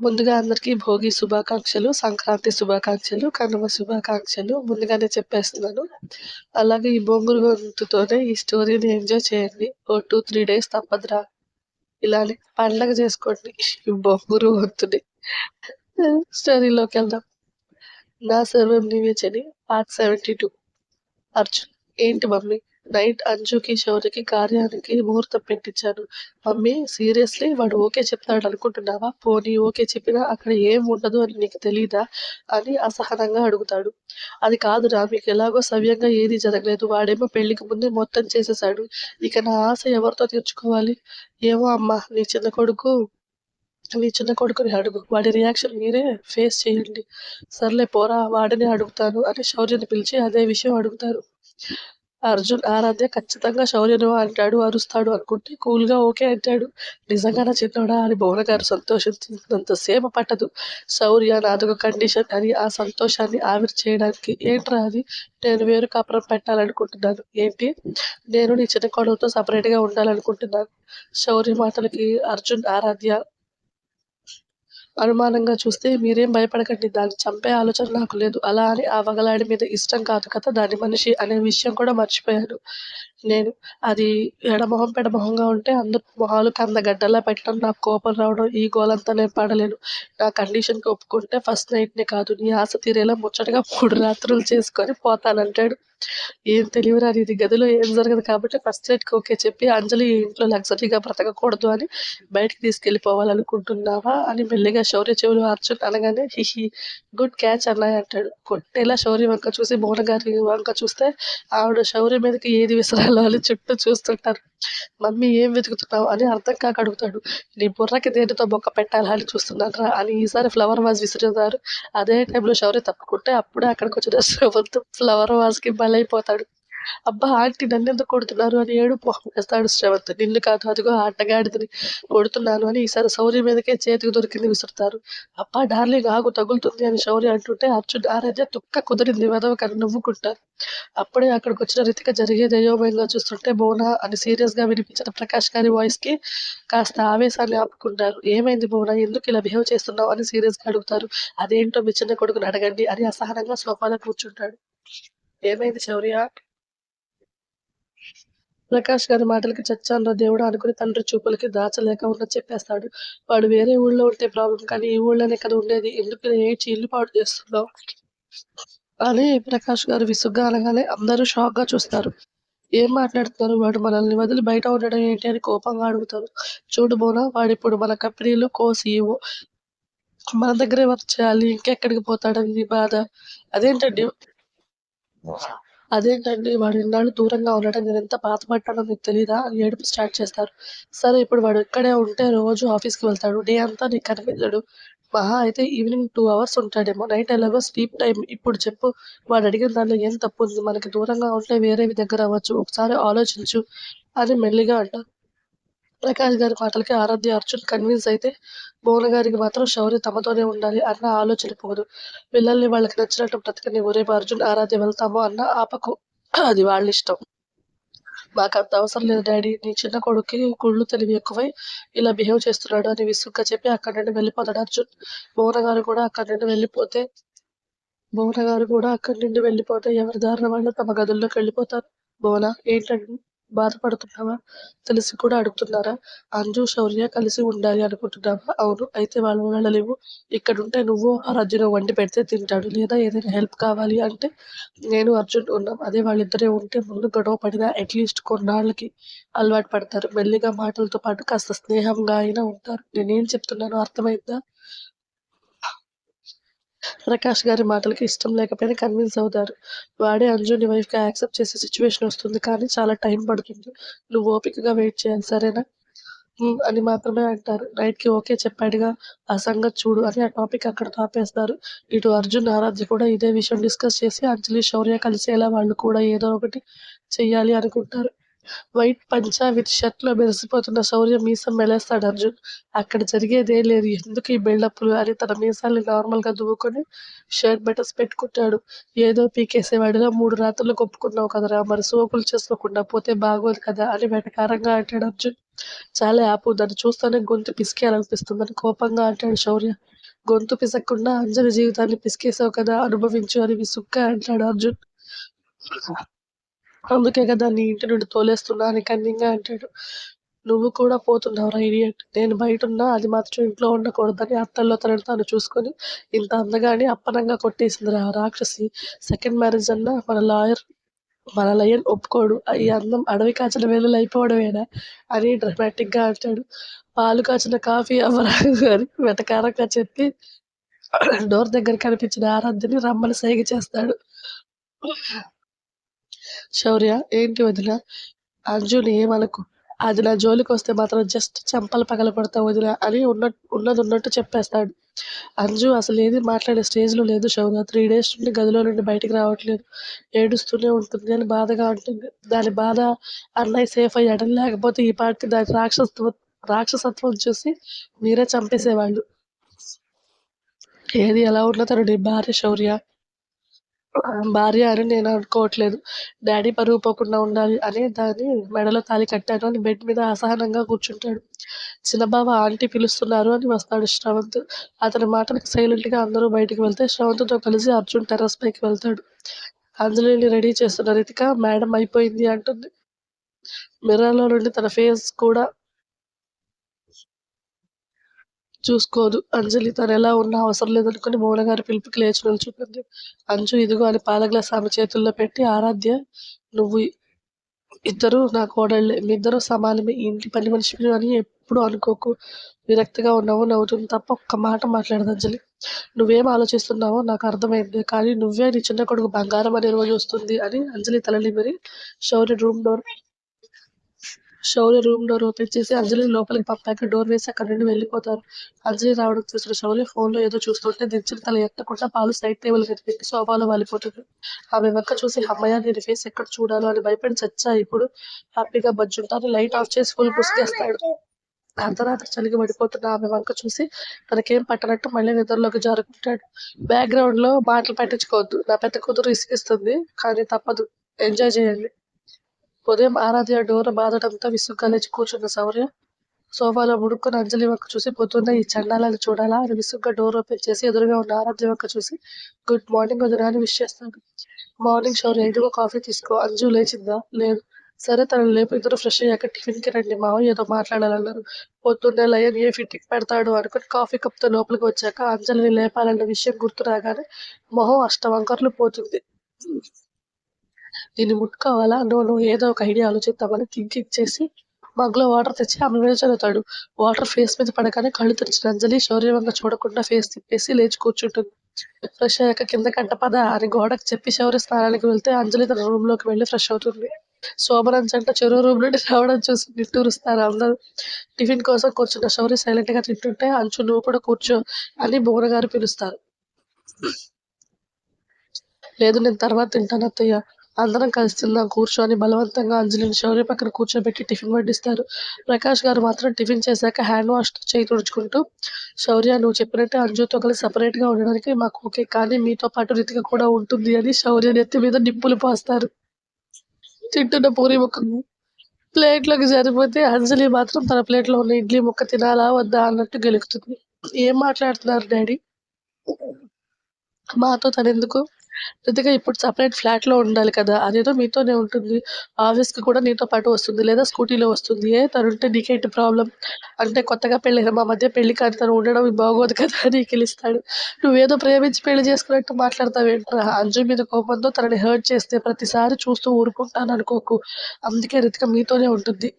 ముందుగా అందరికీ భోగి శుభాకాంక్షలు సంక్రాంతి శుభాకాంక్షలు కనుమ శుభాకాంక్షలు ముందుగానే చెప్పేస్తున్నాను. అలాగే ఈ బొంగురు గొంతుతోనే ఈ స్టోరీని ఎంజాయ్ చేయండి. ఓ టూ త్రీ డేస్ తప్పదురా. ఇలానే పండగ చేసుకోండి ఈ బొంగురు గొంతుని. స్టోరీలోకి వెళ్దాం. నా సర్వం నివేచని పార్ట్ సెవెంటీ టూ. అర్జున్ ఏంటి మమ్మీ? నైట్ అంజుకి శౌర్యకి కార్యానికి ముహూర్తం పెట్టించాను. మమ్మీ సీరియస్లీ వాడు ఓకే చెప్తాడు అనుకుంటున్నావా? పోనీ ఓకే చెప్పినా అక్కడ ఏం ఉండదు అని నీకు తెలీదా? అని అసహనంగా అడుగుతాడు. అది కాదురా మీకు ఎలాగో సవ్యంగా ఏది జరగలేదు. వాడేమో పెళ్ళికి ముందే మొత్తం చేసేసాడు ఇక నా ఆశ ఎవరితో తీర్చుకోవాలి? ఏమో అమ్మా నీ చిన్న కొడుకు నీ చిన్న కొడుకుని అడుగు. వాడి రియాక్షన్ మీరే ఫేస్ చేయండి. సర్లే పోరా వాడిని అడుగుతాను అని శౌర్యని పిలిచి అదే విషయం అడుగుతారు. అర్జున్ ఆరాధ్య ఖచ్చితంగా శౌర్యను అంటాడు అరుస్తాడు అనుకుంటే కూల్గా ఓకే అంటాడు. నిజంగానే చిన్నోడా అని భువన గారు సంతోషించినంత సేమ పట్టదు. శౌర్య నాదొక కండిషన్ అని ఆ సంతోషాన్ని ఆవిరి చేయడానికి ఏంట్రా అది? నేను వేరు కాపురం పెట్టాలనుకుంటున్నాను. ఏంటి? నేను నీ చిన్న కొడుకుతో సపరేట్గా ఉండాలనుకుంటున్నాను. శౌర్య మాటలకి అర్జున్ ఆరాధ్య అనుమానంగా చూస్తే మీరేం భయపడకండి దాన్ని చంపే ఆలోచన నాకు లేదు. అలా అని ఆ వగలాడి మీద ఇష్టం కాదు కదా దాని మనిషి అనే విషయం కూడా మర్చిపోయాను. నేను అది ఎడమొహం పెడమొహంగా ఉంటే అందరు మొహాలు కందగడ్డలా పెట్టడం నాకు కోపం రావడం ఈ గోలంతా నేను పడలేను. నా కండిషన్కి ఒప్పుకుంటే ఫస్ట్ నైట్నే కాదు నీ ఆశ తీరేలా ముచ్చటగా మూడు రాత్రులు చేసుకొని పోతానంటాడు. ఏం తెలియరా ఇది గదిలో ఏం జరగదు కాబట్టి ఫస్ట్ నైట్కి ఓకే చెప్పి అంజలి ఇంట్లో లగ్జరీగా బ్రతకకూడదు అని బయటికి తీసుకెళ్ళిపోవాలనుకుంటున్నావా అని మెల్లిగా శౌర్య చెవులు అర్జున్ అనగానే హిహి గుడ్ క్యాచ్ అన్నాయి అంటాడు. కొట్టేలా శౌర్య వంక చూసి మోనగారి వంక చూస్తే ఆవిడ శౌర్య మీదకి ఏది విసరాలి పొలాలు చుట్టూ చూస్తుంటారు. మమ్మీ ఏం వెతుకుతున్నావు? అని అర్థం కాక అడుగుతాడు. నీ బుర్రకి దేనితో బొక్క పెట్టాలా? అని చూస్తున్నారా అని ఈసారి ఫ్లవర్ వాజ్ విసిరేదారు అదే టైంలో శౌర్య తప్పుకుంటే అప్పుడే అక్కడికి వచ్చిన శ్రవంత్ ఫ్లవర్ వాజ్కి బలైపోతాడు. అబ్బా ఆంటీ నన్ను ఎందుకు కొడుతున్నారు అని ఏడు వేస్తాడు శ్రవంత్. నిన్ను కాదు అదిగో ఆటగాడిదని కొడుతున్నాను అని ఈసారి శౌర్య మీదకే చేతికి దొరికింది విసురుతారు. అబ్బా డార్లింగ్ ఆగు తగులుతుంది అని శౌర్య అంటుంటే అర్జున్ ఆరాధ్య తుక్క కుదిరింది వెదవకని నవ్వుకుంటారు. అప్పుడే అక్కడికి వచ్చిన రీతిక జరిగేది అయోమయంగా చూస్తుంటే బోనా అని సీరియస్గా వినిపించిన ప్రకాష్ గారి వాయిస్కి కాస్త ఆవేశాన్ని ఆపుకుంటారు. ఏమైంది బోనా ఎందుకు ఇలా బిహేవ్ చేస్తున్నావు అని సీరియస్గా అడుగుతారు. అదేంటో మీ చిన్న కొడుకుని అడగండి అని అసహనంగా సోఫాలో కూర్చుంటాడు. ఏమైంది శౌర్య? ప్రకాష్ గారి మాటలకి చచ్చాన్రా దేవుడు అనుకుని తండ్రి చూపులకి దాచలేక ఉన్న చెప్పేస్తాడు. వాడు వేరే ఊళ్ళో ఉంటే ప్రాబ్లం కానీ ఈ ఊళ్ళోనే కదా ఉండేది. ఎందుకు ఏడ్చి ఇల్లు పాడు చేస్తున్నావు? అని ప్రకాష్ గారు విసుగ్గా అనగానే అందరూ షాక్గా చూస్తారు. ఏం మాట్లాడుతున్నారు? వాడు మనల్ని వదిలి బయట ఉండడం ఏంటి అని కోపంగా అడుగుతారు. చూడు బోనా వాడిప్పుడు మన కంపెనీలో కో సీఈఓ. మన దగ్గరే వర్క్ చేయాలి ఇంకెక్కడికి పోతాడని బాధ? అదేంటండి? అదేంటండి వాడు ఇన్నాళ్ళు దూరంగా ఉండడం నేను ఎంత బాధపడ్డానో నీకు తెలీదా? అని ఏడుపు స్టార్ట్ చేస్తారు. సరే ఇప్పుడు వాడు ఇక్కడే ఉంటే రోజు ఆఫీస్కి వెళ్తాడు. డే అంతా నీకు కనిపించడు. మహా అయితే ఈవినింగ్ టూ అవర్స్ ఉంటాడేమో. నైట్ ఎలాగో స్లీప్ టైం ఇప్పుడు చెప్పు వాడు అడిగిన దానిలో ఏం తప్పు ఉంది? మనకి దూరంగా ఉంటే వేరేవి దగ్గర అవ్వచ్చు. ఒకసారి ఆలోచించు. అని మెల్లిగా అంటారు ప్రకాష్ గారి మాటలకి ఆరాధ్య అర్జున్ కన్విన్స్ అయితే భువన గారికి మాత్రం శౌర్య తమతోనే ఉండాలి అన్న ఆలోచన పోదు. పిల్లల్ని వాళ్ళకి నచ్చినట్టు బ్రతకని ఊరేపు అర్జున్ ఆరాధ్య వెళ్తాము అన్న ఆపకు. అది వాళ్ళ ఇష్టం. మాకు అంత అవసరం లేదు డాడీ. నీ చిన్న కొడుక్కి గుళ్ళు తెలివి ఎక్కువై ఇలా బిహేవ్ చేస్తున్నాడు అని విసుగ్గా చెప్పి అక్కడి నుండి వెళ్ళిపోతాడు అర్జున్. భువన గారు కూడా అక్కడి నుండి వెళ్ళిపోతే భువన గారు కూడా అక్కడి నుండి వెళ్ళిపోతే ఎవరి దారిన వాళ్ళు తమ గదుల్లోకి వెళ్ళిపోతారు? భువన ఏంటండి? బాధపడుతున్నావా తెలిసి కూడా అడుగుతున్నారా? అంజు శౌర్య కలిసి ఉండాలి అనుకుంటున్నావా? అవును అయితే వాళ్ళు వెళ్ళలేవు ఇక్కడుంటే నువ్వు అర్జున్ వండి పెడితే తింటాడు. లేదా ఏదైనా హెల్ప్ కావాలి అంటే నేను అర్జున్ ఉన్నాం. అదే వాళ్ళిద్దరే ఉంటే ముందు గొడవ పడినా అట్లీస్ట్ కొన్నాళ్ళకి అలవాటు పడతారు. మెల్లిగా మాటలతో పాటు కాస్త స్నేహంగా అయినా ఉంటారు. నేనేం చెప్తున్నానో అర్థమైందా? ప్రకాష్ గారి మాటలకి ఇష్టం లేకపోయినా కన్విన్స్ అవుతారు. వాడే అంజుని వైఫ్గా యాక్సెప్ట్ చేసే సిచ్యువేషన్ వస్తుంది. కానీ చాలా టైం పడుతుంది. నువ్వు ఓపికగా వెయిట్ చేయాలి సరేనా? అని మాత్రమే అంటారు. నైట్కి ఓకే చెప్పాడుగా. ఆ సంగతి చూడు అని ఆ టాపిక్ అక్కడ ఆపేస్తారు ఇటు అర్జున్ ఆరాధ్య కూడా ఇదే విషయం డిస్కస్ చేసి అంజలి శౌర్య కలిసేలా వాళ్ళు కూడా ఏదో ఒకటి చెయ్యాలి అనుకుంటారు. వైట్ పంచా విత్ షర్ట్లో మెరిసిపోతున్న శౌర్య మీసం మెలేస్తాడు అర్జున్. అక్కడ జరిగేదే లేదు. ఎందుకు ఈ బిల్డప్లు అని తన మీసాల్ని నార్మల్గా దువ్వుకొని షర్ట్ బటన్స్ పెట్టుకుంటాడు. ఏదో పీకేసేవాడిలో మూడు రాత్రులు కొప్పుకున్నావు కదరా. మరి సోకులు చేసుకోకుండా పోతే బాగోదు కదా అని వెటకారంగా అంటాడు అర్జున్. చాలా ఆపు. దాన్ని చూస్తేనే గొంతు పిసికేయాలనిపిస్తుందని కోపంగా అంటాడు శౌర్య. గొంతు పిసక్కుండా అంజలి జీవితాన్ని పిసికేసావు కదా అనుభవించు అని విసుగ్గా అంటాడు అర్జున్. అందుకే కదా నీ ఇంటి నుండి తోలేస్తున్నా అని కన్నింగా అంటాడు. నువ్వు కూడా పోతున్నావురా ఇడియట్. నేను బయట ఉన్నా అది మాత్రం ఇంట్లో ఉండకూడదని అత్తల్లో తనని తాను చూసుకొని ఇంత అందగాడిని అప్పనంగా కొట్టేసిందిరా రా రాక్షసి. సెకండ్ మ్యారేజ్ అన్నా మన లాయర్ మన లయన్ ఒప్పుకోడు. ఈ అందం అడవి కాచిన వేళలు అయిపోవడమేనా అని డ్రమాటిక్గా అంటాడు. పాలు కాచిన కాఫీ అవ్వరా అని వెటకారంగా చెప్పి డోర్ దగ్గర కనిపించిన ఆరాధ్యని రమ్మని సైగ చేస్తాడు. శౌర్య ఏంటి వదిన అంజుని ఏమనకు. అది నా జోలికొస్తే మాత్రం జస్ట్ చెంపలు పగలగొడతా వదినా అని ఉన్న ఉన్నట్టు చెప్పేస్తాడు. అంజు అసలేదీ మాట్లాడే స్టేజ్‌లో లేదు శౌర్య. త్రీ డేస్ నుండి గదిలో నుండి బయటికి రావట్లేదు. ఏడుస్తూనే ఉంటుంది అని బాధగా ఉంటుంది దాని బాధ అన్నయ్య సేఫ్ అయ్యాడని. లేకపోతే ఈ పాటికి దాని రాక్షసత్వం రాక్షసత్వం చూసి మీరే చంపేసేవాళ్ళు. ఏది ఎలా ఉన్నా తను నీ భార్య శౌర్య. భార్య అని నేను అనుకోవట్లేదు. డాడీ పరువు పోకుండా ఉండాలి అని దాన్ని మెడలో తాళి కట్టాను అని బెడ్ మీద అసహనంగా కూర్చుంటాడు. చిన్నబావ ఆంటీ పిలుస్తున్నారు అని వస్తాడు శ్రవంత్. అతని మాటలకు సైలెంట్‌గా అందరూ బయటికి వెళ్తే శ్రవంత్‌తో కలిసి అర్జున్ టెర్రస్ పైకి వెళ్తాడు. అంజలిని రెడీ చేస్తున్న రీతిగా మేడం అయిపోయింది అంటుంది. మిర్రర్‌లో నుండి తన ఫేస్ కూడా చూసుకోదు. అంజలి తను ఎలా ఉన్నా అవసరం లేదనుకుని మౌనగారి పిలుపుకి లేచి నిల్చుకుంది అంజు ఇదిగో అని పాల గ్లాస్ ఆమె చేతుల్లో పెట్టి ఆరాధ్య నువ్వు ఇద్దరు నా కోడళ్ళే. ఇద్దరు సమానమే. ఇంటి పని మనిషి అని ఎప్పుడు అనుకోకు. విరక్తిగా ఉన్నావు నవ్వుతుంది తప్ప ఒక్క మాట మాట్లాడదు అంజలి. నువ్వేం ఆలోచిస్తున్నావో నాకు అర్థమైంది. కానీ నువ్వే నీ చిన్న కొడుకు బంగారం అనే రోజు వస్తుంది అని అంజలి తలని మరి Shaurya room door Shaurya room door open చేసి అంజలిని లోపలికి పంపాక డోర్ వేసి అక్కడి నుండి వెళ్ళిపోతారు. అంజలి రావడం చూసిన శౌర్య ఫోన్‌లో ఏదో చూస్తుంటే దించిన తల ఎత్తకుండా పాలు సైడ్ టేబుల్ మీద పెట్టి సోఫాలో వాలిపోతుంది. ఆమె వంక చూసి అమ్మయ్య నేను ఫేస్ ఎక్కడ చూడాలో అని భయపడి చచ్చా ఇప్పుడు హ్యాపీగా బజ్జుంటాను లైట్ ఆఫ్ చేసి ఫుల్ ముసుగేస్తాడు. అర్ధరాత్రి చలికి పడిపోతున్న ఆమె వంక చూసి తనకేం పట్టనట్టు మళ్ళీ నిద్రలోకి జారుకుంటాడు. బ్యాక్‌గ్రౌండ్‌లో మాటలు పట్టించుకోవద్దు. నా పెద్ద కూతురు ఇసుకిస్తుంది కానీ తప్పదు. ఎంజాయ్ చేయండి. ఉదయం ఆరాధ్య డోర్ బాదడంతో విసుగ్గా లేచి కూర్చున్న శౌర్య సోఫాలో ముడుక్కుని అంజలి వంక చూసి పొద్దున్న ఈ చండాలని చూడాలా అని విసుగ్గా డోర్ ఓపెన్ చేసి ఎదురుగా ఉన్న ఆరాధ్య వంక చూసి గుడ్ మార్నింగ్ వదిన అని విష్ చేస్తాడు. మార్నింగ్ షౌర్య ఇదిగో కాఫీ తీసుకో. అంజు లేచిందా? లేదు. సరే తను లేపు ఇద్దరు ఫ్రెష్ అయ్యాక టిఫిన్‌కి రండి మావ ఏదో మాట్లాడాలన్నారు. పొద్దున్నే లయన్ ఏ ఫిట్టింగ్ పెడతాడు అనుకుని కాఫీ కప్‌తో లోపలికి వచ్చాక అంజలిని లేపాలన్న విషయం గుర్తు రాగానే మొహం అష్టవంకర్లు పోతుంది. దీన్ని ముట్టుకోవాలా? నో నో ఏదో ఒక ఐడియా ఆలోచిద్దామని థింకింగ్ చేసి మగ్‌లో వాటర్ తెచ్చి ఆమె మీద చల్లుతాడు. వాటర్ ఫేస్ మీద పడగానే కళ్ళు తెరిచిన అంజలి శౌర్య చూడకుండా ఫేస్ తిప్పేసి లేచి కూర్చుంటుంది. ఫ్రెష్ అయ్యాక కింద కంట పద అని గోడకి చెప్పి శౌర్య స్నానానికి వెళ్తే అంజలి తన రూమ్‌లోకి వెళ్ళి ఫ్రెష్ అవుతుంది. శోభనం జంట చెరువు రూమ్ నుండి రావడం చూసి నిట్టూరుస్తారు అందరూ. టిఫిన్ కోసం కూర్చున్న శౌర్య సైలెంట్గా తింటుంటే అంచు నువ్వు కూడా కూర్చో అని భువనగారు పిలుస్తారు. లేదు నేను తర్వాత తింటాను అత్తయ్య. అందరం కలిసి తిందాం కూర్చొని బలవంతంగా అంజలిని శౌర్య పక్కన కూర్చోబెట్టి టిఫిన్ వడ్డిస్తారు. ప్రకాష్ గారు మాత్రం టిఫిన్ చేశాక హ్యాండ్ వాష్‌తో చేయి తుడుచుకుంటూ శౌర్య నువ్వు చెప్పినట్టే అంజుతో కలిసి సపరేట్గా ఉండడానికి మాకు ఓకే. కానీ మీతో పాటు రీతిగా కూడా ఉంటుంది అని శౌర్య నెత్తి మీద నిప్పులు పోస్తారు. తింటున్న పూరి ముక్కను ప్లేట్‌లోకి సరిపోతే అంజలి మాత్రం తన ప్లేట్‌లో ఉన్న ఇడ్లీ ముక్క తినాలా వద్దా అన్నట్టు గెలుకుతుంది. ఏం మాట్లాడుతున్నారు డాడీ? మాతో తనెందుకు? రితిక ఇప్పుడు సపరేట్ ఫ్లాట్‌లో ఉండాలి కదా! అదేదో మీతోనే ఉంటుంది. ఆఫీస్‌కి కూడా నీతో పాటు వస్తుంది. లేదా స్కూటీలో వస్తుంది. ఏ తనుంటే నీకేంటి ప్రాబ్లం అంటే కొత్తగా పెళ్ళైన మా మధ్య పెళ్ళి కానీ తను ఉండడం బాగోదు కదా అని గెలుస్తాడు నువ్వేదో ప్రేమించి పెళ్ళి చేసుకున్నట్టు మాట్లాడతావేంట్రా? అంజు మీద కోపంతో తనని హర్ట్ చేస్తే ప్రతిసారి చూస్తూ ఊరుకుంటాను అనుకోకు అందుకే రితిక మీతోనే ఉంటుంది.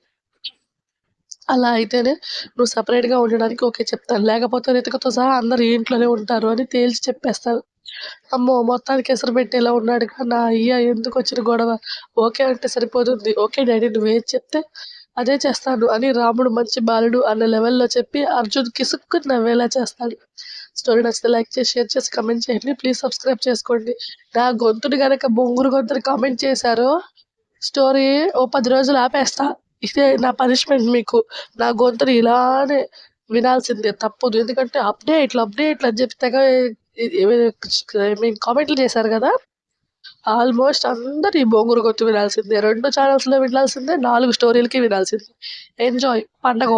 అలా అయితేనే నువ్వు సపరేట్గా ఉండడానికి ఓకే చెప్తాను. లేకపోతే రితికతో సహా అందరు ఇంట్లోనే ఉంటారు అని తేల్చి చెప్పేస్తారు అమ్మో! మొత్తానికి ఎసరు పెట్టేలా ఉన్నాడుగా నా అయ్య ఎందుకొచ్చిన గొడవ? ఓకే అంటే సరిపోతుంది. ఓకే డాడీ నువ్వేది చెప్తే అదే చేస్తాను అని రాముడు మంచి బాలుడు అన్న లెవెల్‌లో చెప్పి అర్జున్ కిసుక్కు నవ్వేలా చేస్తాడు. స్టోరీ నచ్చితే లైక్ చేసి, షేర్ చేసి, కమెంట్ చేయండి. ప్లీజ్ సబ్స్క్రైబ్ చేసుకోండి. నా గొంతుని కనుక బొంగురు గొంతుని కామెంట్ చేశారో స్టోరీ ఓ పది రోజులు ఆపేస్తా. ఇదే నా పనిష్మెంట్ మీకు. నా గొంతుని ఇలానే వినాల్సిందే తప్పదు. ఎందుకంటే అప్డేట్‌లు, అప్డేట్‌లు అని చెప్పి తెగ ఐ మీన్ కామెంట్‌లు చేశారు కదా? ఆల్మోస్ట్ అందరు ఈ బొంగురు కొట్టు వినాల్సిందే. రెండు ఛానల్స్లో వినాల్సిందే నాలుగు స్టోరీలకి వినాల్సిందే. ఎంజాయ్. పండగ.